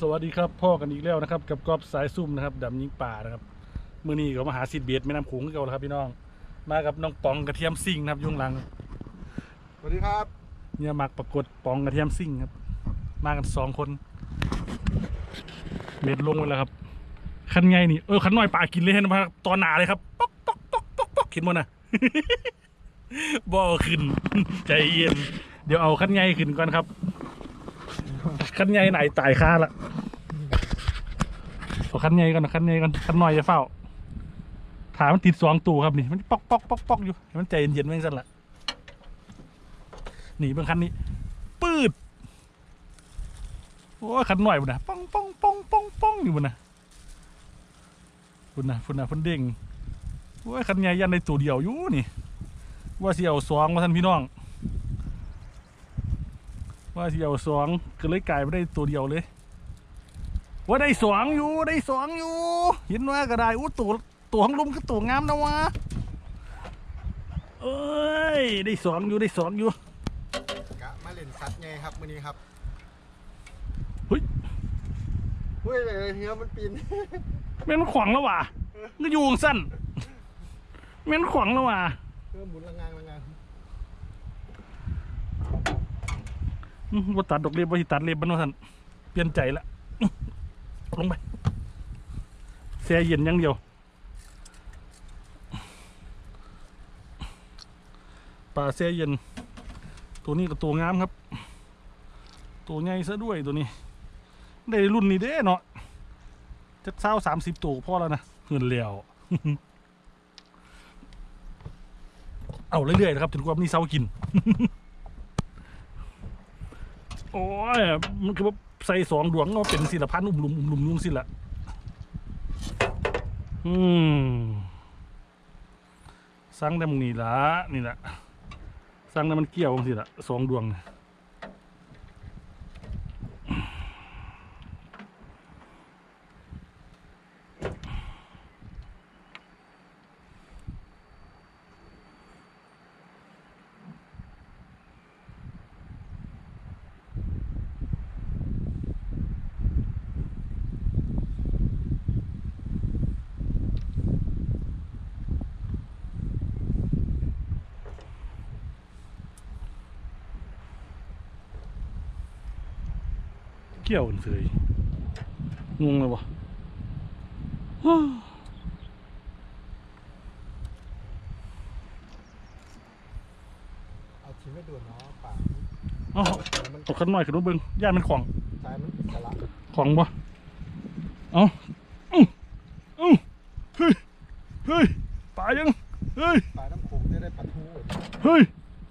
สวัสดีครับพ่อกันอีกแล้วนะครับ กับกอบสายซุ่มนะครับดำยิงป่านะครับมือนี้ก็มาหาซิดเบียดแม่น้ำโขงกันแล้วครับพี่น้อง มากับน้องปองกระเทียมซิ่งนะครับอยุ่ข้างหลังสวัสดีครับเนี่ยมักปรากฏปองกระเทียมซิ่งครับ มากันสองคนเบ็ดลงไปแล้วครับคันไงนี่เออคันน้อยป่ากินเลยเห็นไหมครับตอนหนาเลยครับป๊อกป๊อกป๊อกป๊อกป๊อกเห็นมั้นะบ่เอาขึ้นใจเย็นเดี๋ยวเอาคันไงขึ้นก่อนครับ คันใหญ่ไหนตายค่าละเอาคันใหญ่ก่อนคันใหญ่ก่อนคันน้อยจะเฝ้า ถามมันติดสองตู้ครับนี่มันปอกปอกปอกปอกอยู่มันใจเย็นๆไว้สั่นละหนีเบื้องคันนี้ ปืดโอ้คันหน่อยบุญนะป้องป้องป้องป้องป้องอยู่บุญนะบุญนะบุญนะพุ่นเด้งโอ้ยคันใหญ่ยันในตัวเดียวอยู่นี่ ว่าเสี่ยวสองมาท่านพี่น้อง ว่าที่เอาสองก็เลยกลายไปได้ตัวเดียวเลย ว่าได้สองอยู่ได้สองอยู่เห็นว่าก็ได้อู้ตัวตัวของลุมก็ตัวงามนะวะเอ้ยได้สองอยู่ได้สองอยู่กะมาเล่นซัดไงครับวันนี้ครับเฮ้ยเฮ้ยอะไรเฮียมันปีนแม่นขวางแล้วว่ะก็อยู่ของสั้นแม่นขวางแล้วว่ะเพื่อหมุนละงางละงาง อื้อ ว่าตัดดอกเล็บว่าสิตัดเล็บบ้านว่าท่านเปลี่ยนใจละอื้อลงไปแช่เย็นย่างเดียวปลาแช่เย็น ตัวนี้ก็ตัวงามครับ ตัวใหญ่ซะด้วยตัวนี้ ได้รุ่นนี้เด้เนาะจะเศร้าสามสิบตัวพอแล้วนะเงินแล้วเอาเรื่อยๆนะครับถึงความนี่เศร้ากิน โอ้ยมันคือว่าใส่สองดวงก็เป็นศิลพันธ์อุ้มลุมอุ้มลุมนุ่งสิละอืมสั่งได้มึงนี่ละนี่ละสั่งได้มันเกี่ยวมึงสิละสองดวงเนี่ย เกี่ยวกันเลยงงเลยวะเอาทิ้งไว้ด่วนเนาะป่าเอ้ามันตกขันหน่อยขึ้นรถเบิ้งย่านมันของสายมันอิสระของบ่เอ้าอื้ออื้อเฮ้ยเฮ้ยตายยังเฮ้ยป่าน้ำโขงจะได้ปลาทูเฮ้ย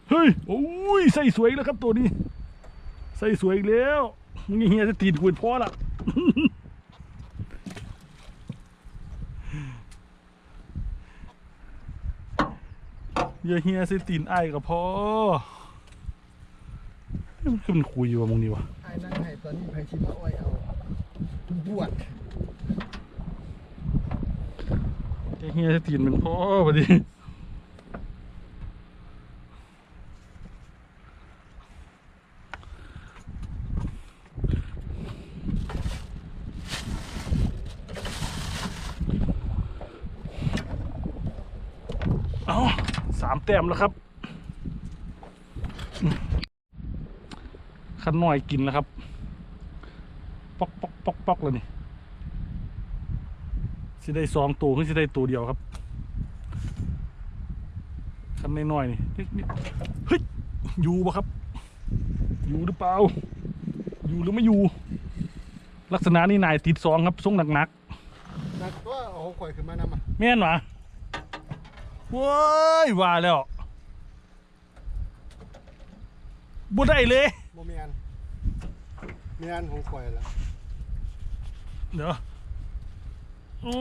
เฮ้ยโอ้ยใส่สวยอีกแล้วครับตัวนี้ใส่สวยอีกแล้วมึง เฮียจะตีนกูเป็นพ่อละอย่าเฮียใส่ตีนไอ้ายกับพ่อเฮ้ยมันคือมันคุยอยู่ว่ามึงนี่วะไอ้นั่งให้ตอนนี้ไพชิมาอ้อยเอาบวชอย่าเฮียใส่ตีนเป็นพ่อพอดี เอาสามแต้มแล้วครับขันหน่อยกินแล้วครับ ปอกปอกปอกปอกเลยนี่สิได้สองตัวขึ้นสิได้ตัวเดียวครับขันน้อยๆนี่นิดนิดเฮ้ยอยู่ปะครับ อยู่หรือเปล่า อยู่หรือไม่อยู่ ลักษณะนี่นายติดสองครับทรงหนักนักว่าเอาข่อยขึ้นมานำอะๆแม่นหวะ เว้ยว่าแล้วบ่ได้เลยโมเมียนเมียนของข่อยแล้วเดี๋ยวโอ้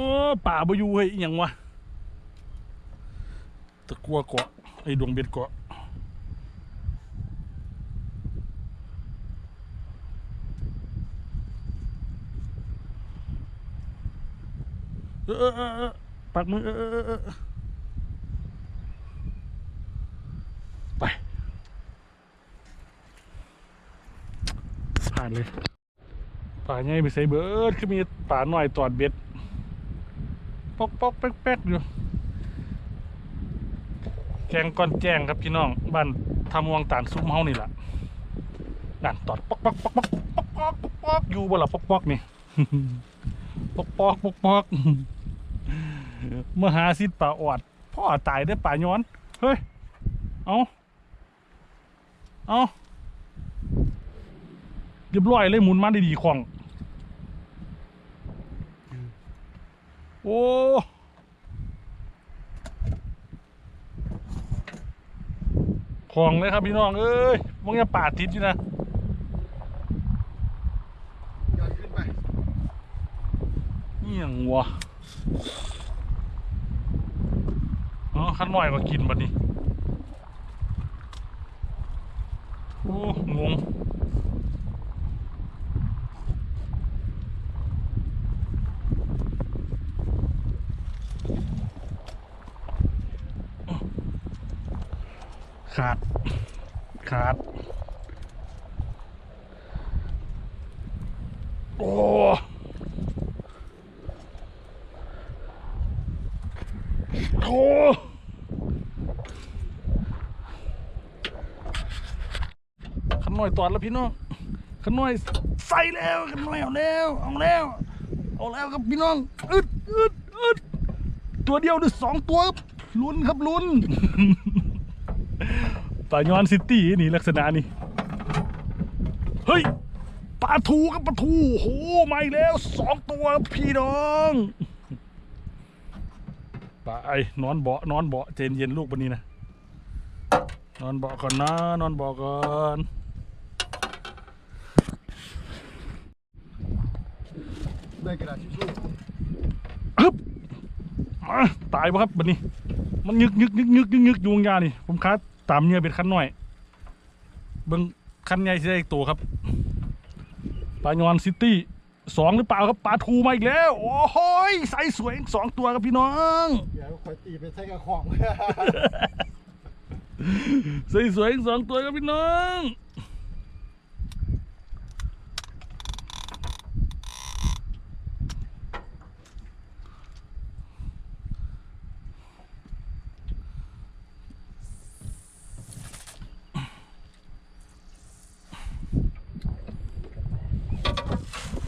ป่าบอยู่เฮ้ยอหย่างวะตะกัวเกาะไอ้ดวงเบ็ดเกาะเออเออเออเออปักมือเออเออเออเออไปผ่านเลยป่าใหญ่ไปใส่เบิดคือมีป่าหน่อยตอดเบ็ดปอกปอกแป๊กแป๊กอยู่แกงก้อนแจ้งครับพี่น้องบ้านทำวงตานซุ้มเฮานี่แหละนั่นตอดปอกปอกปอกปอกปอกปอกปอกปอกอยู่บ่ล่ะปอกปอกนี่ปอกปอกปอกปอกมหาสิทธิ์ป่าออดพ่อตายได้ป่าย้อนเฮ้ยเอาเอา เรียบร้อยเลยหมุนมาดีๆของ โอ้ของเลยครับพี่น้อง เอ้ยมึงอย่าปาดทิศอยู่นะย้อนขึ้นไปนี่ยังวะอ๋อขั้นหน่อยก็กินบัดนี้ โอ้ งง ขาด ขาด โอ้โธ่ขันหน่อยตอดแล้วพี่น้องขันหน่อยใส่แล้วขันหน่อยเอาแล้วเอาแล้วเอาแล้วครับพี่น้องอึดอึดอึดตัวเดียวหรือสองตัวลุ้นครับลุ้น ปลาย้อนซิตี้นี่ลักษณะนี่เฮ้ยปลาทูครับปลาทูโหมาอีกแล้วสองตัวครับพี่น้องไปนอนเบาะนอนเบาะเจนเย็นลูกวันนี้นะนอนเบาะก่อนนะนอนเบาะก่อนได้กระดาษทิชชู่ฮึบมาตายปะครับวันนี้ มันยึกยึกยึกยึกยึกยึกอยู่วงยานี่ผมค้า ตามเนื้อเป็นคันหน่อย เบิ้งคันใหญ่สิได้อีกตัวครับปลายอนซิตี้สองหรือเปล่าครับปลาทูมาอีกแล้ว โอ้โหยใสสวยอีกสองตัวครับพี่น้องเดี๋ยวคอยตีไปใส่กระของใสสวยอีกสองตัวครับพี่น้อง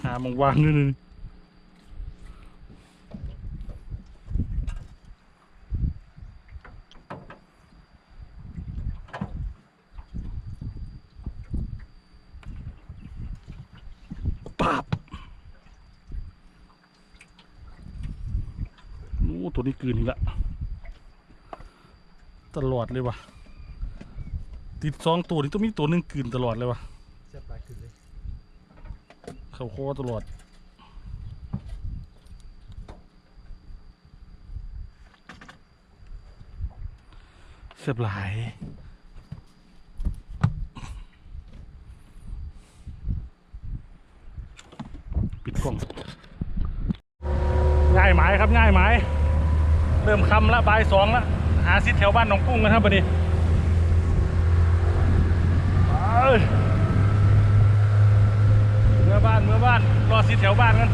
หามองวางด้วยนี่ปาบโอ้ตัวนี้กลืนอีกละตลอดเลยวะติดสองตัวนี้ต้องมีตัวหนึ่งกลืนตลอดเลยวะ เสียบปลายขึ้นเลย เข้าคตลอดเสียบหลายปิดกล้องง่ายไหมครับง่ายไหมเริ่มคำละบายสองละหาซิดแถวบ้านหนองกุ้งกันครับบัดนี้ไป บ้านเมื่อบ้านรอสีแถวบ้านกัน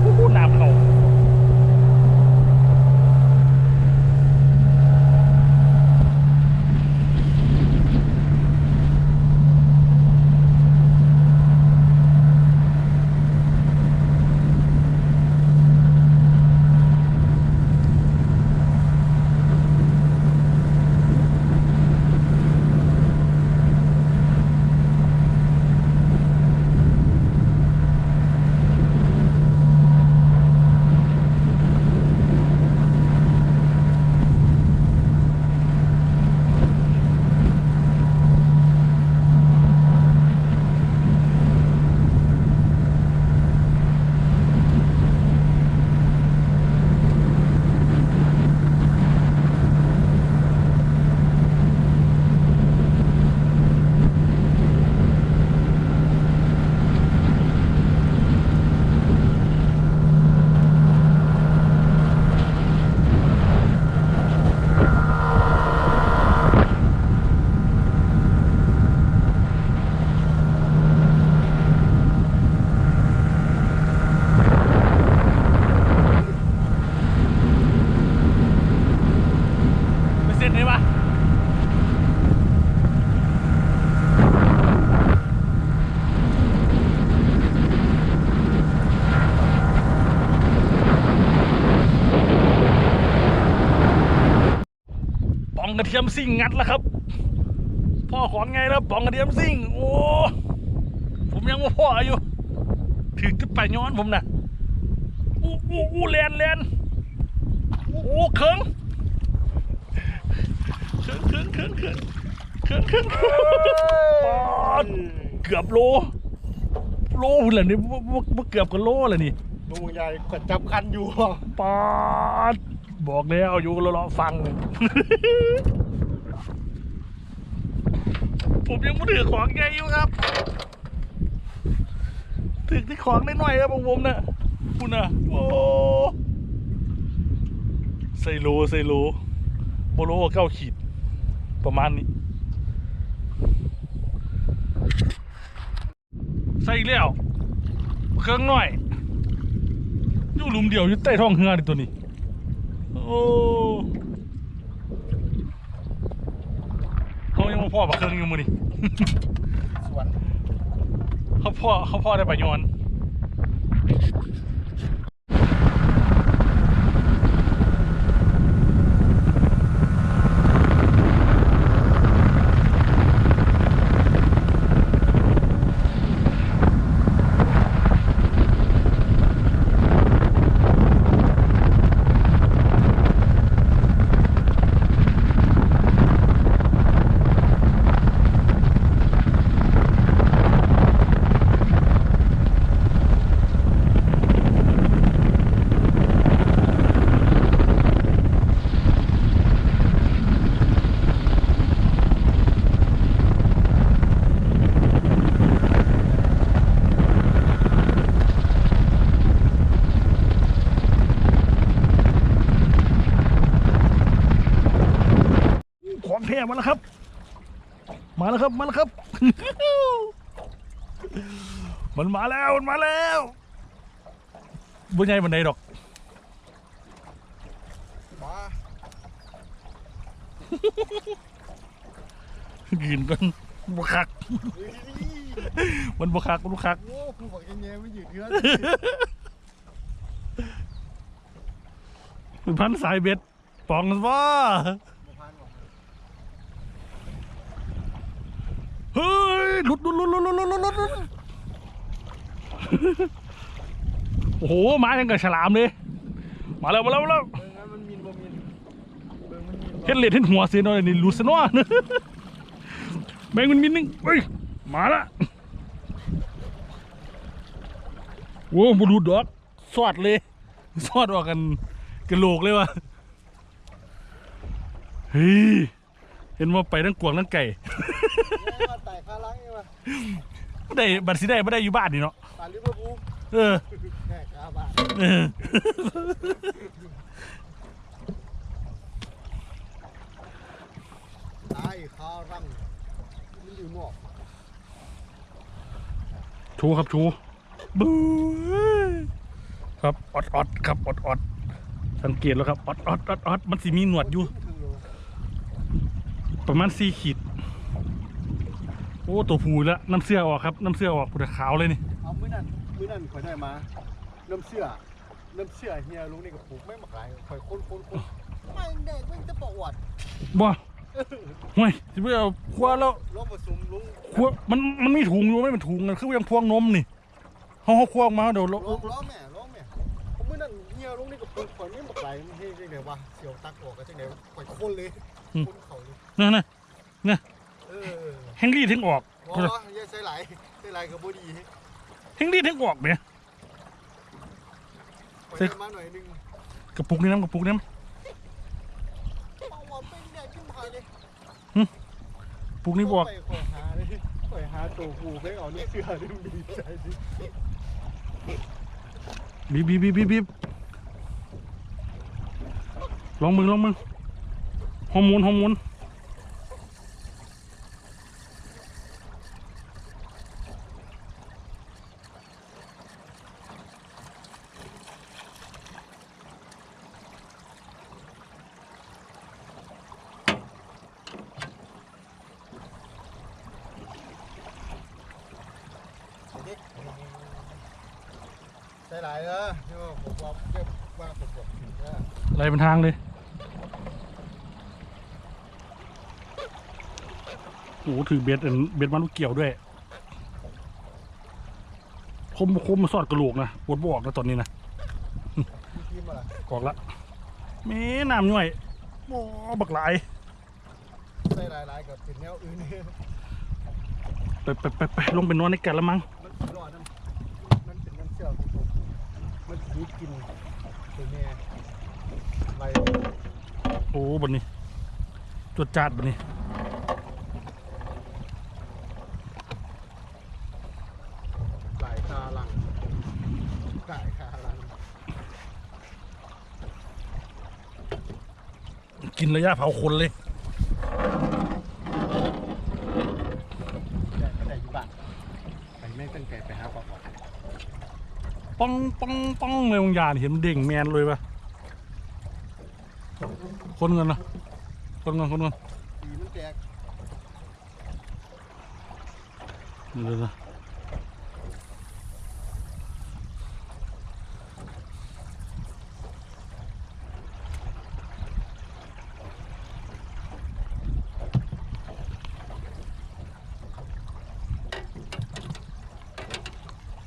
โอ้โหน้ำเขา กระเทียมซิ่งงัดแล้วครับ พ่อของไงแล้วป๋องกระเทียมซิ่ง โอ้ผมยังว่าพ่ออยู่ถึงจะไปย้อนผมนะอู้อู้อู้แลนแลนอู้อู้เคิงเคิงเคิงเคิงเคิงเคิงเคิงปอดเกือบโลโลพุ่นแหละนี่บ่บ่บ่เกือบกับโลเลยนี่ลุงใหญ่กดจับคันอยู่ปอด บอกแล้วอยู่รอๆฟัง ผมยังไม่ถือของใหญ่อยู่ครับ ถือที่ของได้หน่อยครับผมนะคุณนะโอ้ใส่โลใส่โลโบโลเก้าขีด ประมาณนี้ ใส่อีกแล้วเครื่องหน่อย อยู่หลุมเดียวอยู่ใต้ท้องเรือนี่ตัวนี้ โอ้เขายังมาพ่อปลาเครื่องอยู่มือนี่ สวน เขาพ่อเขาพ่อได้ปลาย้อน มาแล้วครับ มาแล้วครับ มาแล้วครับ มันมาแล้ว มันมาแล้วบุญใหญ่บันไดดอกมายืนกันบุคักเฮ้ยมันบุคัก มันบุคักโอ้ผู้บอกยังไงไม่หยุดเทือนมันพันสายเบ็ดปองกันว่า หลุดหลุดหลุดหลุดหลุดหลุดหลุดโอ้โหมาอย่างกับฉลามเลย มาแล้วมาแล้วมาแล้วเห็นเล็ดเห็นหัวเสียหน่อยนี่หลุดซะหน่อยแมงมันมินนึงเฮ้ยมาละโอ้บูรุษดอกสอดเลย สอดออกกันกระโหลกเลยวะเฮ้ย เห็นว่าไปทั้งกวางทั้งไก่แม่มาไต่ขาหลังนี่มาไม่ได้บัตรสิได้ไม่ได้อยู่บ้านนี่เนาะตาลิเวอร์พูลเออแม่ขาบ้านเออตายขารังมันอยู่นอกชูครับชูบู๊ครับออดออดครับออดออดสังเกตแล้วครับออดออดออดออดมันสิมีหนวดอยู่ครึ่งโล ประมาณสี่ขีด โอ้ตัวผูแล้วน้ำเสื้อออกครับ น้ำเสื้อออกแต่ขาวเลยนี่ เอามื้อนั้นมื้อนั้นข่อยได้มา น้ำเสื้อ น้ำเสื้อเฮียลุงนี่ก็ปลูกไม่มาขายข่อยคนคนคนไม่เด็กมันจะประวัติบ่ห่วยสิไปเอาคว้าแล้วลองผสมลุงคว้ามันมันมีถุงอยู่ไหม่เป็นถุงกันคือยังพวงนมนี่เขาเขาคว้าออกมาเดี๋ยวเราร้องร้องแม่ร้องแม่ผมมื่อนั้นเฮียลงนี่ก็ปลูกข่อยไม่มาไกลมันเฮ้ยจังไดวะเสียวตักออกก็จังไดข่อยคนเลยคนเขาเลย นั่นนะเออแฮงรี่ถึงออกบ่อย่าใส่ไหลใส่ไหลก็บ่ดีแฮงรี่ถึงออกเนี่ยข่อยได้มาหน่อยนึงกระปุกนี่น้ำกระปุกนี่น้เอาว่าเป็นแดดขึ้นพายเลยำปุกนี่บอกข่อยข่อยหาเลยข่อยหาตัวผู้ไปเอาเนี่ยเสื้อได้มันดีใจดิบีบบีบบีบบีบบีบลองมึงลองมึงฮอร์โมนฮอร์โมน ใส่ไหลเออที่ว่าผมว่าเก็บว่าผมบอกถึงเออไหลเป็นทางเลยโอ้โหถือเบ็ดอันเบ็ดมันลูกเกี่ยวด้วย คมคมมาสอดกระโหลกนะปวดบออกนะตอนนี้นะมีทีมอะไรออกละแม่น้ำย่อยโอ้บักหลายใส่หลายๆกับเป็นแนวอื่นนี่ไปไปไปไปลงไปนอนในกันละมั้ง มันสิรอดน้ำมันเป็นน้ำเชื่อของผม มันสีกินตัวแม่ไปโอ้บนนี้จวดจาดบนนี้ไก่คาลังไก่คาลัง กินระยะเผาคนเลย ไก่ก็ได้อยู่บ้านไปแม่งตั้งไก่ไปหาปลาออก ป้องป้องป้องเลยบางอย่างเห็นมันเด้งแมนเลยปะคนเงินนะคนเงินคนเงินปีมันแตกเดี๋ยนะ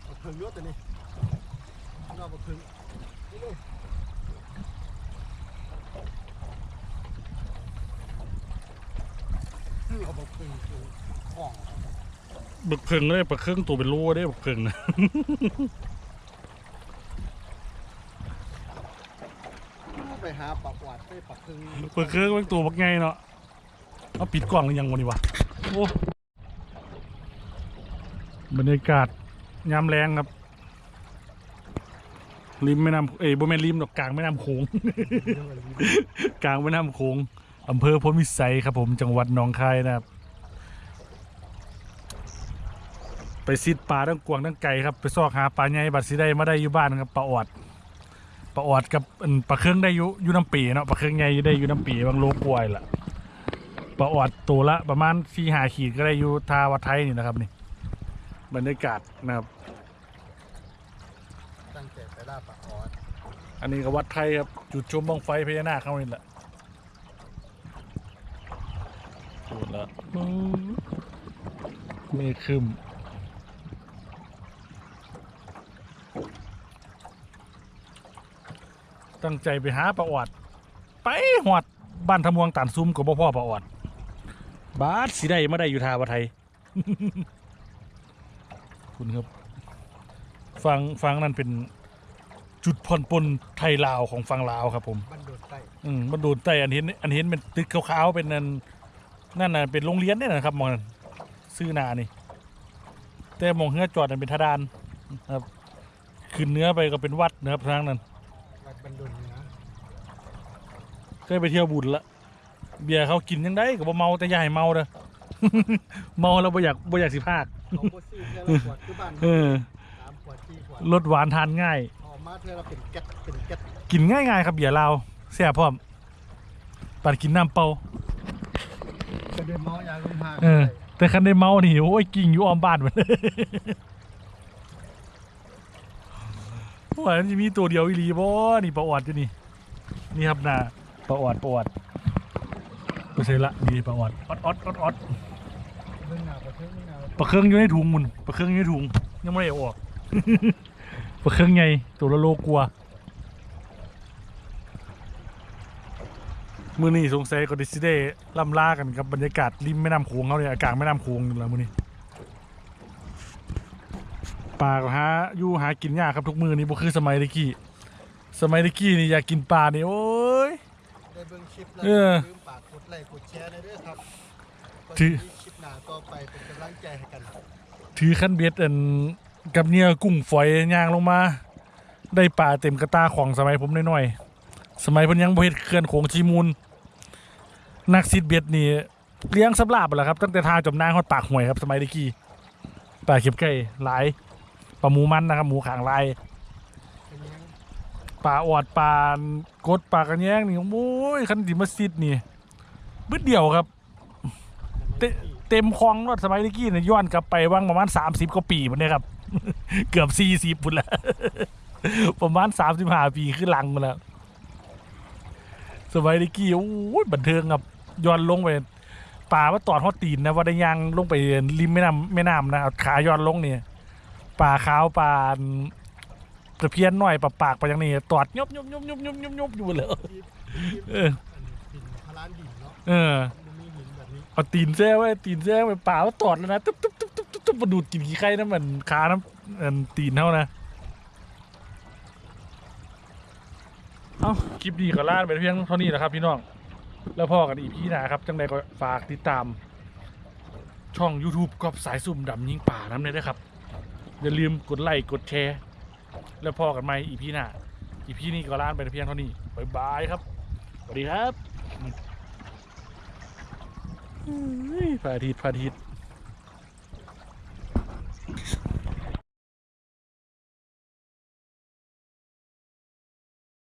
บักเพิงเยอะแต่นี่ เพิงนี่เลยคือเอาบักเพิงคือของบึกเพิงเลยปลาเครื่องตัวเป็นโลได้บึกเพิงนะ ไปหาปลาหวาดไปปลาเพิงปลาเครื่องเป็นตัวบักไงเนาะเอาปิดกล่องหรือยังวันนี้วะโอ้บรรยากาศยามแรงครับ ริมแม่น้ำเอ้ยบ่แม่นริมดอกกลางแม่น้ำโขง กลางแม่น้ำโขงอำเภอพลวิสัยครับผมจังหวัดหนองคายนะครับ ไปซิดปลาทั้งกวางทั้งไก่ครับไปซอกหาปลาใหญ่บัดสิได้มาได้อยู่บ้านครับปลาออดปลาออดกับอันปลาเครื่องได้อยู่อยู่น้ำปีเนาะปลาเครื่องใหญ่อยู่ได้อยู่น้ำปีบางโลกวยล่ะปลาออดตัวละประมาณสี่หาขีดก็ได้อยู่ทาวัดไทยนี่นะครับนี่บรรยากาศนะครับ ตั้งใจไปาปลาออดอันนี้ก็วัดไทยครับจุดชมบังไฟพญานาคเข้านี่แหละโหดละอื้อเมฆครึมตั้งใจไปหาปลาออด ไปหอดบ้านทำวงตานซุ้มกับพ่อปลาออด บาสสีได้ไมาได้อยู่ทาวะไทย คุณครับ ฟังฟังนั่นเป็น จุดผ่อนปลนไทยลาวของฝั่งลาวครับผม บ้านโดดใต้อืมมันโดนใต้อันเห็นอันเห็นเป็นตึกขาวๆเป็นนั่นนั่นน่ะเป็นโรงเรียนเนี่ยนะครับมองนั่นซื้อหนานี่ แต่มองเฮือจอดนั่นเป็นทะดานครับ ขึ้นเหนื้อไปก็เป็นวัดนะครับทางนั้น วัดบ้านโดดเหนือเคยไปเที่ยวบุญละเบียร์เขากินยังได้ก็บ่เมาแต่อย่าให้เมาเด้อ เมาแล้วบ่อยากบ่อยากสิพาก เขาบ่ซื้อเท่าละขวดคือบ้านเออสามขวดที่ขวดรสหวานทานง่าย ออกมาเท่าละเป็นแก๊สเป็นแก๊สกินง่ายๆครับเบียร์ลาวแซ่บพร้อมปัดกินน้ำเปล่าก็เดินเมายางลงมาเออ แต่คันได้เมานี่โอ้ยกิ่งอยู่อ้อมบ้านมันว่ามันจะมีตัวเดียวอีหลีบ่นี่ปลาออดอยู่นี่ นี่ครับน่ะปลาออดปลาออดไปใช่ละนี่ปลาออดออดออดออดออดเรื่องหนาวประเทศไม่หนาวปลาเครื่องอยู่ในถุงมุนปลาเครื่องอยู่ในถุงยังไม่ได้เอาออก ปลาเครื่องไงตัวละโลกลัวมือนี้สงสัยก็ดิสิได้ล่ำลากันกับบรรยากาศริมแม่น้ำโขงเขาเนี่ยอากาศแม่น้ำโขงนี่แหละมือนี้ปลาก็หาอยู่หากินยากครับทุกมือนี่บ่คือสมัยตะกี้สมัยตะกี้นี่อยากกินปลานี่โอ้ยได้เบิ่งคลิปแล้วเออลืมปากกดไลค์กดแชร์ได้ด้วยครับถือก็จะมีคลิปหน้าต่อไปเป็นกำลังใจให้กัน ถือขั้นเบ็ดอัน กับเนี่ยกุ้งฝอยย่างลงมา ได้ปลาเต็มกระตาของสมัยผมน้อยๆสมัยพิ่นยังบ่เฮ็ดเขื่อนโขงชีมูล นักซิดเบ็ดนี่เลี้ยงสับลาบแหละครับตั้งแต่ทาจมนางฮอดปากห่วยครับสมัยตะกี้ปลาเข็บไก่หลายปลาหมูมันนะครับหมูขางลายป็นยังปลาออดปลากดปลากระแยงนี่โอ้ยคันดิมาซิดนี่บึดเดียวครับเตเต็มคลองรถสมัยตะกี้เนี่ยย้อนกลับไปว่างประมาณสามสิบกว่าปีมันเนี่ยครับ เกือบสี่สิบปุ่นแล้วประมาณสามสิบห้าปีขึ้นหลังมาแล้ว สมัยตะกี้โอ้ยบันเทิงครับย้อนลงไปปลาว่าตอดฮอดตีนนะว่าได้ยางลงไปริมแม่น้ำแม่น้ำนะเอาขาย้อนลงเนี่ยปลาขาวปลาตะเพียนหน่อยปลาปากปลาอย่างนี้ตอดยบยบยบยบยบยบยบอยู่เลยที่เออหินพลานดินเนาะเออมันมีหินแบบนี้เอาตีนแซ่ไว้ตีนแซ่ไว้ปลาว่าตอดแล้วนะตุ๊บตุ๊บตุ๊บตุ๊บตุ๊บตุ๊บ มาดูดกินขี้ไข่นะมันขาน้ำเอินตีนเท่านะเอ้าคลิปดีก็ล่าไปเพียงเท่านี้แหละครับพี่น้อง แล้วพ่อกันอีพี่นะครับ จังใดก็ฝากติดตาม ช่อง YouTube กอบสายสุ่มดำยิงป่าน้ำเลยนะครับ อย่าลืมกดไลค์กดแชร์ แล้วพ่อกันไหมอีพี่หน้า อีพี่นี้ก็ล่าไปเพียงเท่านี้บ๊ายบายครับสวัสดีครับพระอาทิตย์พระอาทิตย์